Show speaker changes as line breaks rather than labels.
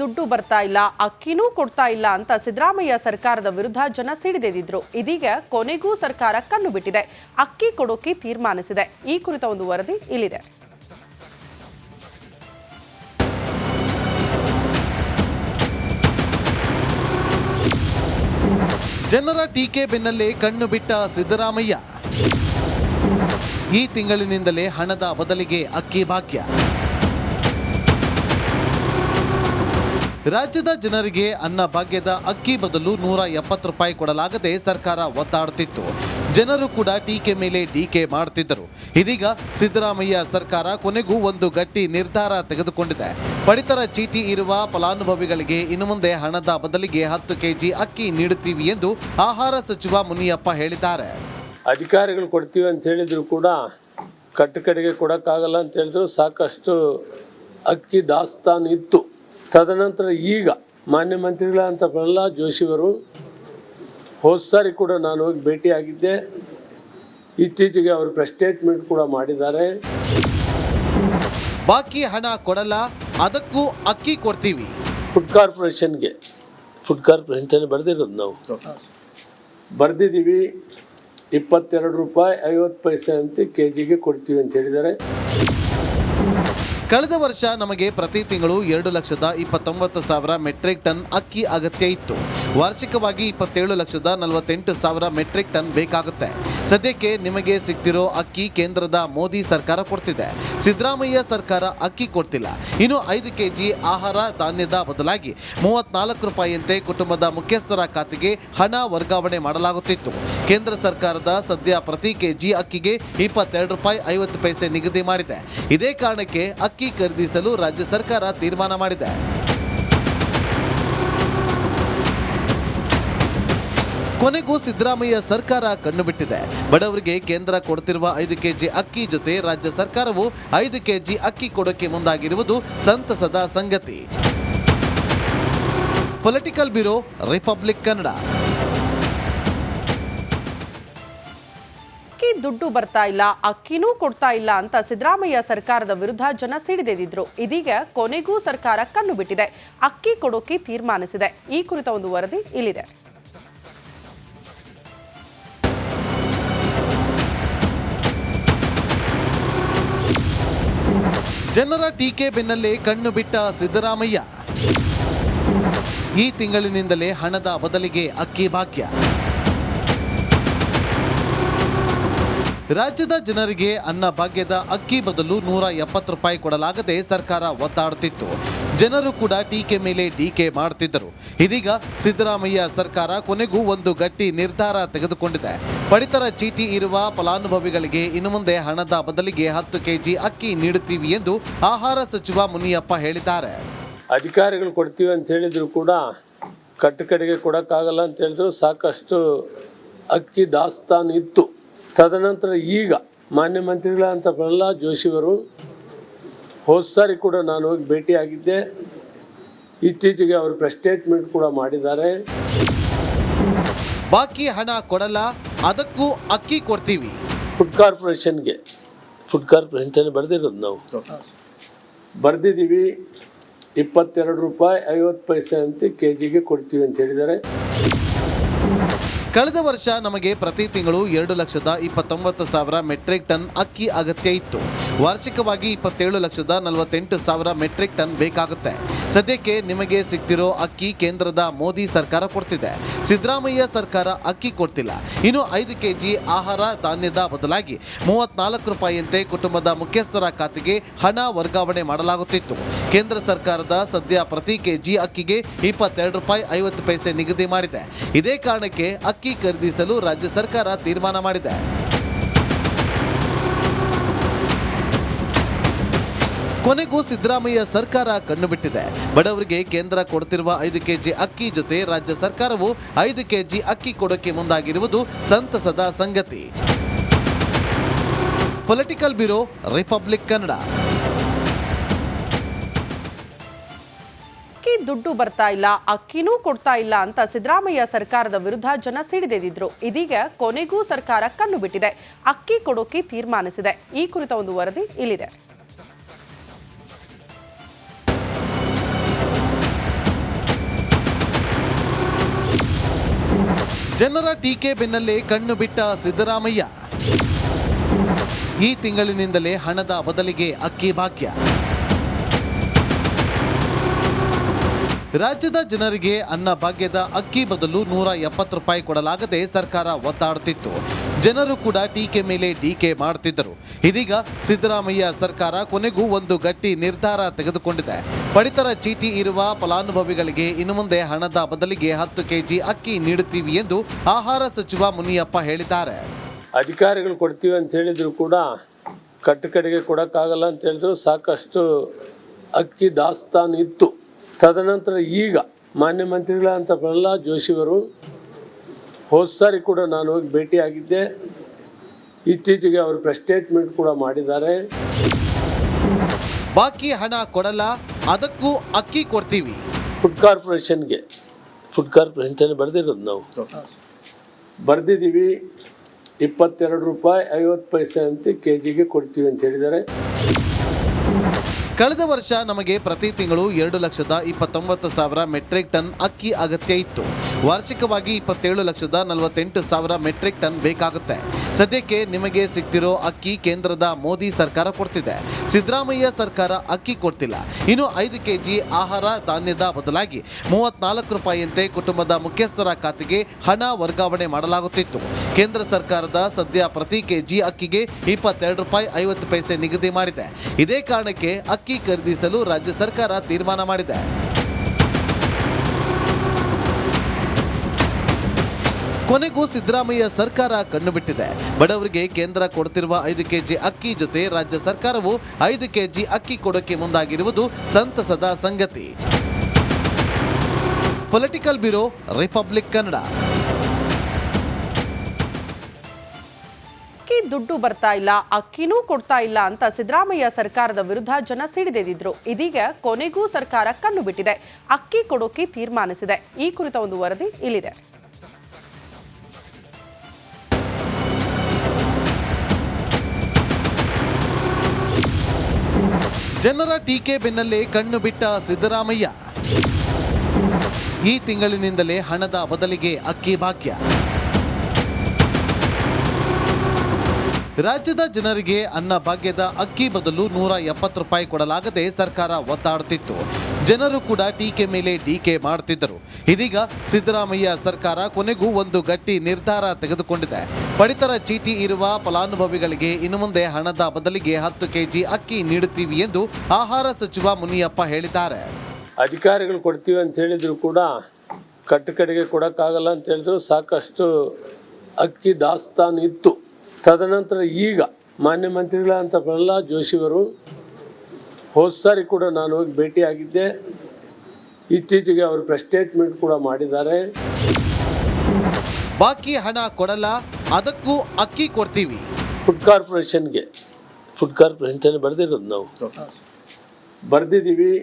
ದುಡ್ಡು ಬರ್ತಾ ಇಲ್ಲ, ಅಕ್ಕಿನೂ ಕೊಡ್ತಾ ಇಲ್ಲ ಅಂತ ಸಿದ್ದರಾಮಯ್ಯ ಸರ್ಕಾರದ ವಿರುದ್ಧ ಜನ ಸಿಡಿದೆದಿದ್ರು ಇದೀಗ ಕೊನೆಗೂ ಸರ್ಕಾರ ಕಣ್ಣು ಬಿಟ್ಟಿದೆ ಅಕ್ಕಿ ಕೊಡೋಕೆ ತೀರ್ಮಾನಿಸಿದೆ. ಈ ಕುರಿತ ಒಂದು ವರದಿ ಇಲ್ಲಿದೆ.
ಜನರ ಟೀಕೆ ಬೆನ್ನಲ್ಲೇ ಕಣ್ಣು ಬಿಟ್ಟ ಸಿದ್ದರಾಮಯ್ಯ. ಈ ತಿಂಗಳಿನಿಂದಲೇ ಹಣದ ಬದಲಿಗೆ ಅಕ್ಕಿ ಭಾಗ್ಯ. ರಾಜ್ಯದ ಜನರಿಗೆ ಅನ್ನ ಭಾಗ್ಯದ ಅಕ್ಕಿ ಬದಲು ನೂರ ಎಪ್ಪತ್ತು ರೂಪಾಯಿ ಕೊಡಲಾಗದೆ ಸರ್ಕಾರ ಒತ್ತಾಡುತ್ತಿತ್ತು ಜನರು ಕೂಡ ಟೀಕೆ ಮೇಲೆ ಟೀಕೆ ಮಾಡ್ತಿದ್ದರು. ಇದೀಗ ಸಿದ್ದರಾಮಯ್ಯ ಸರ್ಕಾರ ಕೊನೆಗೂ ಒಂದು ಗಟ್ಟಿ ನಿರ್ಧಾರ ತೆಗೆದುಕೊಂಡಿದೆ. ಪಡಿತರ ಚೀಟಿ ಇರುವ ಫಲಾನುಭವಿಗಳಿಗೆ ಇನ್ನು ಮುಂದೆ ಹಣದ ಬದಲಿಗೆ ಹತ್ತು ಕೆಜಿ ಅಕ್ಕಿ ನೀಡುತ್ತೀವಿ ಎಂದು ಆಹಾರ ಸಚಿವ ಮುನಿಯಪ್ಪ ಹೇಳಿದ್ದಾರೆ.
ಅಧಿಕಾರಿಗಳು ಕೊಡ್ತೀವಿ ಅಂತ ಹೇಳಿದ್ರು ಕೂಡ ಕಟ್ಟು ಕಡೆಗೆ ಕೊಡೋಕ್ಕಾಗಲ್ಲ ಅಂತ ಹೇಳಿದ್ರು ಸಾಕಷ್ಟು ಅಕ್ಕಿ ದಾಸ್ತಾನು ಇತ್ತು. ತದನಂತರ ಈಗ ಮಾನ್ಯ ಮಂತ್ರಿಗಳಂತ ಪ್ರಹ್ಲಾದ್ ಜೋಶಿಯವರು ಹೋದ ಸಾರಿ ಕೂಡ ನಾನು ಹೋಗಿ ಭೇಟಿಯಾಗಿದ್ದೆ. ಇತ್ತೀಚೆಗೆ ಅವರು ಪ್ರೆಸ್ ಸ್ಟೇಟ್ಮೆಂಟ್ ಕೂಡ ಮಾಡಿದ್ದಾರೆ.
ಬಾಕಿ ಹಣ ಕೊಡಲ್ಲ ಅದಕ್ಕೂ ಅಕ್ಕಿ ಕೊಡ್ತೀವಿ.
ಫುಡ್ ಕಾರ್ಪೊರೇಷನ್ಗೆ ಫುಡ್ ಕಾರ್ಪೊರೇಷನ್ ಬರೆದಿರೋದು ನಾವು. ಬರೆದಿದ್ದೀವಿ ಇಪ್ಪತ್ತೆರಡು ರೂಪಾಯಿ ಐವತ್ತು ಪೈಸೆ ಅಂತ ಕೆ ಜಿಗೆ ಕೊಡ್ತೀವಿ ಅಂತ ಹೇಳಿದ್ದಾರೆ.
ಕಳೆದ ವರ್ಷ ನಮಗೆ ಪ್ರತಿ ತಿಂಗಳು ಎರಡು ಲಕ್ಷದ ಇಪ್ಪತ್ತೊಂಬತ್ತು ಸಾವಿರ ಮೆಟ್ರಿಕ್ ಟನ್ ಅಕ್ಕಿ ಅಗತ್ಯ ಇತ್ತು. ವಾರ್ಷಿಕವಾಗಿ ಇಪ್ಪತ್ತೇಳು ಲಕ್ಷದ ನಲವತ್ತೆಂಟು ಸಾವಿರ ಮೆಟ್ರಿಕ್ ಟನ್ ಬೇಕಾಗುತ್ತೆ. ಸದ್ಯಕ್ಕೆ ನಿಮಗೆ ಸಿಗ್ತಿರೋ ಅಕ್ಕಿ ಕೇಂದ್ರದ ಮೋದಿ ಸರ್ಕಾರ ಕೊಡ್ತಿದೆ. ಸಿದ್ದರಾಮಯ್ಯ ಸರ್ಕಾರ ಅಕ್ಕಿ ಕೊಡ್ತಿಲ್ಲ. ಇನ್ನು ಐದು ಕೆಜಿ ಆಹಾರ ಧಾನ್ಯದ ಬದಲಾಗಿ ಮೂವತ್ನಾಲ್ಕು ರೂಪಾಯಿಯಂತೆ ಕುಟುಂಬದ ಮುಖ್ಯಸ್ಥರ ಖಾತೆಗೆ ಹಣ ವರ್ಗಾವಣೆ ಮಾಡಲಾಗುತ್ತಿತ್ತು. ಕೇಂದ್ರ ಸರ್ಕಾರದ ಸದ್ಯ ಪ್ರತಿ ಕೆಜಿ ಅಕ್ಕಿಗೆ ಇಪ್ಪತ್ತೆರಡು ರೂಪಾಯಿ ಐವತ್ತು ಪೈಸೆ ನಿಗದಿ ಮಾಡಿದೆ. ಇದೇ ಕಾರಣಕ್ಕೆ ಅಕ್ಕಿ ಖರೀದಿಸಲು ರಾಜ್ಯ ಸರ್ಕಾರ ತೀರ್ಮಾನ ಮಾಡಿದೆ. ಕೊನೆಗೂ ಸಿದ್ದರಾಮಯ್ಯ ಸರ್ಕಾರ ಕಣ್ಣು ಬಿಟ್ಟಿದೆ ಬಡವರಿಗೆ ಕೇಂದ್ರ ಕೊಡ್ತಿರುವ ಐದು ಕೆಜಿ ಅಕ್ಕಿ ಜೊತೆ ರಾಜ್ಯ ಸರ್ಕಾರವು ಐದು ಕೆಜಿ ಅಕ್ಕಿ ಕೊಡೋಕೆ ಮುಂದಾಗಿರುವುದು ಸಂತಸದ ಸಂಗತಿ. Political bureau, Republic Kannada.
ಅಕ್ಕಿ ದುಡ್ಡು ಬರ್ತಾ ಇಲ್ಲ, ಅಕ್ಕಿನೂ ಕೊಡ್ತಾ ಇಲ್ಲ ಅಂತ ಸಿದ್ದರಾಮಯ್ಯ ಸರ್ಕಾರದ ವಿರುದ್ಧ ಜನ ಸಿಡಿದೆದಿದ್ರು. ಇದೀಗ ಕೊನೆಗೂ ಸರ್ಕಾರ ಕಣ್ಣು ಬಿಟ್ಟಿದೆ ಅಕ್ಕಿ ಕೊಡೋಕೆ ತೀರ್ಮಾನಿಸಿದೆ. ಈ ಕುರಿತ ಒಂದು ವರದಿ ಇಲ್ಲಿದೆ.
ಜನರ ಟೀಕೆ ಬೆನ್ನಲ್ಲೇ ಕಣ್ಣು ಬಿಟ್ಟ ಸಿದ್ದರಾಮಯ್ಯ. ಈ ತಿಂಗಳಿನಿಂದಲೇ ಹಣದ ಬದಲಿಗೆ ಅಕ್ಕಿ ಭಾಗ್ಯ. ರಾಜ್ಯದ ಜನರಿಗೆ ಅನ್ನ ಭಾಗ್ಯದ ಅಕ್ಕಿ ಬದಲು ನೂರ ಎಪ್ಪತ್ತು ರೂಪಾಯಿ ಕೊಡಲಾಗದೆ ಸರ್ಕಾರ ಒತ್ತಾಡುತ್ತಿತ್ತು ಜನರು ಕೂಡ ಟೀಕೆ ಮೇಲೆ ಟೀಕೆ ಮಾಡ್ತಿದ್ದರು. ಇದೀಗ ಸಿದ್ದರಾಮಯ್ಯ ಸರ್ಕಾರ ಕೊನೆಗೂ ಒಂದು ಗಟ್ಟಿ ನಿರ್ಧಾರ ತೆಗೆದುಕೊಂಡಿದೆ. ಪಡಿತರ ಚೀಟಿ ಇರುವ ಫಲಾನುಭವಿಗಳಿಗೆ ಇನ್ನು ಮುಂದೆ ಹಣದ ಬದಲಿಗೆ ಹತ್ತು ಕೆಜಿ ಅಕ್ಕಿ ನೀಡುತ್ತೀವಿ ಎಂದು ಆಹಾರ ಸಚಿವ ಮುನಿಯಪ್ಪ ಹೇಳಿದ್ದಾರೆ.
ಅಧಿಕಾರಿಗಳು ಕೊಡ್ತೀವಿ ಅಂತ ಹೇಳಿದ್ರು ಕೂಡ ಕಟ್ಟು ಕಡೆಗೆ ಕೊಡೋಕ್ಕಾಗಲ್ಲ ಅಂತ ಹೇಳಿದ್ರು ಸಾಕಷ್ಟು ಅಕ್ಕಿ ದಾಸ್ತಾನು ಇತ್ತು. ತದನಂತರ ಈಗ ಮಾನ್ಯ ಮಂತ್ರಿಗಳಂತ ಪ್ರಹ್ಲಾದ್ ಜೋಶಿಯವರು ಹೋದ ಸಾರಿ ಕೂಡ ನಾನು ಹೋಗಿ ಭೇಟಿಯಾಗಿದ್ದೆ. ಇತ್ತೀಚೆಗೆ ಅವರು ಪ್ರೆಸ್ ಸ್ಟೇಟ್ಮೆಂಟ್ ಕೂಡ ಮಾಡಿದ್ದಾರೆ.
ಬಾಕಿ ಹಣ ಕೊಡಲ್ಲ ಅದಕ್ಕೂ ಅಕ್ಕಿ ಕೊಡ್ತೀವಿ.
ಫುಡ್ ಕಾರ್ಪೊರೇಷನ್ಗೆ ಫುಡ್ ಕಾರ್ಪೊರೇಷನ್ ಬರೆದಿರೋದು ನಾವು. ಬರೆದಿದ್ದೀವಿ ಇಪ್ಪತ್ತೆರಡು ರೂಪಾಯಿ ಐವತ್ತು ಪೈಸೆ ಅಂತ ಕೆ ಜಿಗೆ ಕೊಡ್ತೀವಿ ಅಂತ ಹೇಳಿದ್ದಾರೆ.
ಕಳೆದ ವರ್ಷ ನಮಗೆ ಪ್ರತಿ ತಿಂಗಳು ಎರಡು ಲಕ್ಷದ ಇಪ್ಪತ್ತೊಂಬತ್ತು ಸಾವಿರ ಮೆಟ್ರಿಕ್ ಟನ್ ಅಕ್ಕಿ ಅಗತ್ಯ ಇತ್ತು. ವಾರ್ಷಿಕವಾಗಿ ಇಪ್ಪತ್ತೇಳು ಲಕ್ಷದ ನಲವತ್ತೆಂಟು ಸಾವಿರ ಮೆಟ್ರಿಕ್ ಟನ್ ಬೇಕಾಗುತ್ತೆ. ಸದ್ಯಕ್ಕೆ ನಿಮಗೆ ಸಿಗ್ತಿರೋ ಅಕ್ಕಿ ಕೇಂದ್ರದ ಮೋದಿ ಸರ್ಕಾರ ಕೊಡ್ತಿದೆ. ಸಿದ್ದರಾಮಯ್ಯ ಸರ್ಕಾರ ಅಕ್ಕಿ ಕೊಡ್ತಿಲ್ಲ. ಇನ್ನು ಐದು ಕೆಜಿ ಆಹಾರ ಧಾನ್ಯದ ಬದಲಾಗಿ ಮೂವತ್ನಾಲ್ಕು ರೂಪಾಯಿಯಂತೆ ಕುಟುಂಬದ ಮುಖ್ಯಸ್ಥರ ಖಾತೆಗೆ ಹಣ ವರ್ಗಾವಣೆ ಮಾಡಲಾಗುತ್ತಿತ್ತು. ಕೇಂದ್ರ ಸರ್ಕಾರದ ಸದ್ಯ ಪ್ರತಿ ಕೆಜಿ ಅಕ್ಕಿಗೆ ಇಪ್ಪತ್ತೆರಡು ರೂಪಾಯಿ ಐವತ್ತು ಪೈಸೆ ನಿಗದಿ ಮಾಡಿದೆ. ಇದೇ ಕಾರಣಕ್ಕೆ ಅಕ್ಕಿ ಖರೀದಿಸಲು ರಾಜ್ಯ ಸರ್ಕಾರ ತೀರ್ಮಾನ ಮಾಡಿದೆ. ಕೊನೆಗೂ ಸಿದ್ದರಾಮಯ್ಯ ಸರ್ಕಾರ ಕಣ್ಣು ಬಿಟ್ಟಿದೆ ಬಡವರಿಗೆ ಕೇಂದ್ರ ಕೊಡ್ತಿರುವ ಐದು ಕೆಜಿ ಅಕ್ಕಿ ಜೊತೆ ರಾಜ್ಯ ಸರ್ಕಾರವು ಐದು ಕೆಜಿ ಅಕ್ಕಿ ಕೊಡೋಕೆ ಮುಂದಾಗಿರುವುದು ಸಂತಸದ ಸಂಗತಿ. Political bureau, Republic Kannada.
ಅಕ್ಕಿ ದುಡ್ಡು ಬರ್ತಾ ಇಲ್ಲ, ಅಕ್ಕಿನೂ ಕೊಡ್ತಾ ಇಲ್ಲ ಅಂತ ಸಿದ್ದರಾಮಯ್ಯ ಸರ್ಕಾರದ ವಿರುದ್ಧ ಜನ ಸಿಡಿದೆದಿದ್ರು ಇದೀಗ ಕೊನೆಗೂ ಸರ್ಕಾರ ಕಣ್ಣು ಬಿಟ್ಟಿದೆ ಅಕ್ಕಿ ಕೊಡೋಕೆ ತೀರ್ಮಾನಿಸಿದೆ. ಈ ಕುರಿತ ಒಂದು ವರದಿ ಇಲ್ಲಿದೆ.
ಜನರ ಟೀಕೆ ಬೆನ್ನಲ್ಲೇ ಕಣ್ಣು ಬಿಟ್ಟ ಸಿದ್ದರಾಮಯ್ಯ. ಈ ತಿಂಗಳಿನಿಂದಲೇ ಹಣದ ಬದಲಿಗೆ ಅಕ್ಕಿ ಭಾಗ್ಯ. ರಾಜ್ಯದ ಜನರಿಗೆ ಅನ್ನ ಭಾಗ್ಯದ ಅಕ್ಕಿ ಬದಲು ನೂರ ಎಪ್ಪತ್ತು ರೂಪಾಯಿ ಕೊಡಲಾಗದೆ ಸರ್ಕಾರ ಒತ್ತಾಡುತ್ತಿತ್ತು ಜನರು ಕೂಡ ಟೀಕೆ ಮೇಲೆ ಟೀಕೆ ಮಾಡ್ತಿದ್ದರು. ಇದೀಗ ಸಿದ್ದರಾಮಯ್ಯ ಸರ್ಕಾರ ಕೊನೆಗೂ ಒಂದು ಗಟ್ಟಿ ನಿರ್ಧಾರ ತೆಗೆದುಕೊಂಡಿದೆ. ಪಡಿತರ ಚೀಟಿ ಇರುವ ಫಲಾನುಭವಿಗಳಿಗೆ ಇನ್ನು ಮುಂದೆ ಹಣದ ಬದಲಿಗೆ ಹತ್ತು ಕೆಜಿ ಅಕ್ಕಿ ನೀಡುತ್ತೀವಿ ಎಂದು ಆಹಾರ ಸಚಿವ ಮುನಿಯಪ್ಪ ಹೇಳಿದ್ದಾರೆ.
ಅಧಿಕಾರಿಗಳು ಕೊಡ್ತೀವಿ ಅಂತ ಹೇಳಿದ್ರು ಕೂಡ ಕಟ್ಟು ಕಡೆಗೆ ಕೊಡೋಕ್ಕಾಗಲ್ಲ ಅಂತ ಹೇಳಿದ್ರು ಸಾಕಷ್ಟು ಅಕ್ಕಿ ದಾಸ್ತಾನು ಇತ್ತು. ತದನಂತರ ಈಗ ಮಾನ್ಯ ಮಂತ್ರಿಗಳಂತ ಪ್ರಹ್ಲಾದ್ ಜೋಶಿಯವರು ಹೋದ ಸಾರಿ ಕೂಡ ನಾನು ಹೋಗಿ ಭೇಟಿಯಾಗಿದ್ದೆ. ಇತ್ತೀಚೆಗೆ ಅವರು ಪ್ರೆಸ್ ಸ್ಟೇಟ್ಮೆಂಟ್ ಕೂಡ ಮಾಡಿದ್ದಾರೆ.
ಬಾಕಿ ಹಣ ಕೊಡಲ್ಲ ಅದಕ್ಕೂ ಅಕ್ಕಿ ಕೊಡ್ತೀವಿ.
ಫುಡ್ ಕಾರ್ಪೊರೇಷನ್ಗೆ ಫುಡ್ ಕಾರ್ಪೊರೇಷನ್ ಬರೆದಿರೋದು ನಾವು. ಬರೆದಿದ್ದೀವಿ ಇಪ್ಪತ್ತೆರಡು ರೂಪಾಯಿ ಐವತ್ತು ಪೈಸೆ ಅಂತ ಕೆ ಜಿಗೆ ಕೊಡ್ತೀವಿ ಅಂತ ಹೇಳಿದ್ದಾರೆ.
ಕಳೆದ ವರ್ಷ ನಮಗೆ ಪ್ರತಿ ತಿಂಗಳು ಎರಡು ಲಕ್ಷದ ಇಪ್ಪತ್ತೊಂಬತ್ತು ಸಾವಿರ ಮೆಟ್ರಿಕ್ ಟನ್ ಅಕ್ಕಿ ಅಗತ್ಯ ಇತ್ತು. ವಾರ್ಷಿಕವಾಗಿ ಇಪ್ಪತ್ತೇಳು ಲಕ್ಷದ ನಲವತ್ತೆಂಟು ಸಾವಿರ ಮೆಟ್ರಿಕ್ ಟನ್ ಬೇಕಾಗುತ್ತೆ. ಸದ್ಯಕ್ಕೆ ನಿಮಗೆ ಸಿಗ್ತಿರೋ ಅಕ್ಕಿ ಕೇಂದ್ರದ ಮೋದಿ ಸರ್ಕಾರ ಕೊಡ್ತಿದೆ. ಸಿದ್ದರಾಮಯ್ಯ ಸರ್ಕಾರ ಅಕ್ಕಿ ಕೊಡ್ತಿಲ್ಲ. ಇನ್ನು ಐದು ಕೆಜಿ ಆಹಾರ ಧಾನ್ಯದ ಬದಲಾಗಿ ಮೂವತ್ನಾಲ್ಕು ರೂಪಾಯಿಯಂತೆ ಕುಟುಂಬದ ಮುಖ್ಯಸ್ಥರ ಖಾತೆಗೆ ಹಣ ವರ್ಗಾವಣೆ ಮಾಡಲಾಗುತ್ತಿತ್ತು. ಕೇಂದ್ರ ಸರ್ಕಾರದ ಸದ್ಯ ಪ್ರತಿ ಕೆಜಿ ಅಕ್ಕಿಗೆ ಇಪ್ಪತ್ತೆರಡು ರೂಪಾಯಿ ಐವತ್ತು ಪೈಸೆ ನಿಗದಿ ಮಾಡಿದೆ. ಇದೇ ಕಾರಣಕ್ಕೆ ಅಕ್ಕಿ ಖರೀದಿಸಲು ರಾಜ್ಯ ಸರ್ಕಾರ ತೀರ್ಮಾನ ಮಾಡಿದೆ. ಕೊನೆಗೂ ಸಿದ್ದರಾಮಯ್ಯ ಸರ್ಕಾರ ಕಣ್ಣು ಬಿಟ್ಟಿದೆ ಬಡವರಿಗೆ ಕೇಂದ್ರ ಕೊಡ್ತಿರುವ ಐದು ಕೆಜಿ ಅಕ್ಕಿ ಜೊತೆ ರಾಜ್ಯ ಸರ್ಕಾರವು ಐದು ಕೆಜಿ ಅಕ್ಕಿ ಕೊಡೋಕೆ ಮುಂದಾಗಿರುವುದು ಸಂತಸದ ಸಂಗತಿ. Political bureau, Republic Kannada.
ಅಕ್ಕಿ ದುಡ್ಡು ಬರ್ತಾ ಇಲ್ಲ, ಅಕ್ಕಿನೂ ಕೊಡ್ತಾ ಇಲ್ಲ ಅಂತ ಸಿದ್ದರಾಮಯ್ಯ ಸರ್ಕಾರದ ವಿರುದ್ಧ ಜನ ಸಿಡಿದೆದಿದ್ರು. ಇದೀಗ ಕೊನೆಗೂ ಸರ್ಕಾರ ಕಣ್ಣು ಬಿಟ್ಟಿದೆ. ಅಕ್ಕಿ ಕೊಡೋಕೆ ತೀರ್ಮಾನಿಸಿದೆ. ಈ ಕುರಿತ ಒಂದು ವರದಿ ಇಲ್ಲಿದೆ.
ಜನರ ಟೀಕೆ ಬೆನ್ನಲ್ಲೇ ಕಣ್ಣು ಬಿಟ್ಟ ಸಿದ್ದರಾಮಯ್ಯ. ಈ ತಿಂಗಳಿನಿಂದಲೇ ಹಣದ ಬದಲಿಗೆ ಅಕ್ಕಿ ಭಾಗ್ಯ. ರಾಜ್ಯದ ಜನರಿಗೆ ಅನ್ನ ಭಾಗ್ಯದ ಅಕ್ಕಿ ಬದಲು ನೂರ ಎಪ್ಪತ್ತು ರೂಪಾಯಿ ಕೊಡಲಾಗದೆ ಸರ್ಕಾರ ಒತ್ತಾಡುತ್ತಿತ್ತು ಜನರು ಕೂಡ ಟೀಕೆ ಮೇಲೆ ಟೀಕೆ ಮಾಡ್ತಿದ್ದರು. ಇದೀಗ ಸಿದ್ದರಾಮಯ್ಯ ಸರ್ಕಾರ ಕೊನೆಗೂ ಒಂದು ಗಟ್ಟಿ ನಿರ್ಧಾರ ತೆಗೆದುಕೊಂಡಿದೆ. ಪಡಿತರ ಚೀಟಿ ಇರುವ ಫಲಾನುಭವಿಗಳಿಗೆ ಇನ್ನು ಮುಂದೆ ಹಣದ ಬದಲಿಗೆ ಹತ್ತು ಕೆಜಿ ಅಕ್ಕಿ ನೀಡುತ್ತೀವಿ ಎಂದು ಆಹಾರ ಸಚಿವ ಮುನಿಯಪ್ಪ ಹೇಳಿದ್ದಾರೆ.
ಅಧಿಕಾರಿಗಳು ಕೊಡ್ತೀವಿ ಅಂತ ಹೇಳಿದ್ರು ಕೂಡ ಕಟ್ಟು ಕಡೆಗೆ ಕೊಡೋಕ್ಕಾಗಲ್ಲ ಅಂತ ಹೇಳಿದ್ರು ಸಾಕಷ್ಟು ಅಕ್ಕಿ ದಾಸ್ತಾನು ಇತ್ತು ತದನಂತರ ಈಗ ಮಾನ್ಯ ಮಂತ್ರಿಗಳಂತ ಪ್ರಹ್ಲಾದ್ ಜೋಶಿಯವರು ಹೋದ ಸಾರಿ ಕೂಡ ನಾನು ಹೋಗಿ ಭೇಟಿಯಾಗಿದ್ದೆ. ಇತ್ತೀಚೆಗೆ ಅವರು ಪ್ರೆಸ್ ಸ್ಟೇಟ್ಮೆಂಟ್ ಕೂಡ ಮಾಡಿದ್ದಾರೆ.
ಬಾಕಿ ಹಣ ಕೊಡಲ್ಲ ಅದಕ್ಕೂ ಅಕ್ಕಿ ಕೊಡ್ತೀವಿ.
ಫುಡ್ ಕಾರ್ಪೊರೇಷನ್ಗೆ ಫುಡ್ ಕಾರ್ಪೊರೇಷನ್ ಬರೆದಿರೋದು ನಾವು. ಬರೆದಿದ್ದೀವಿ.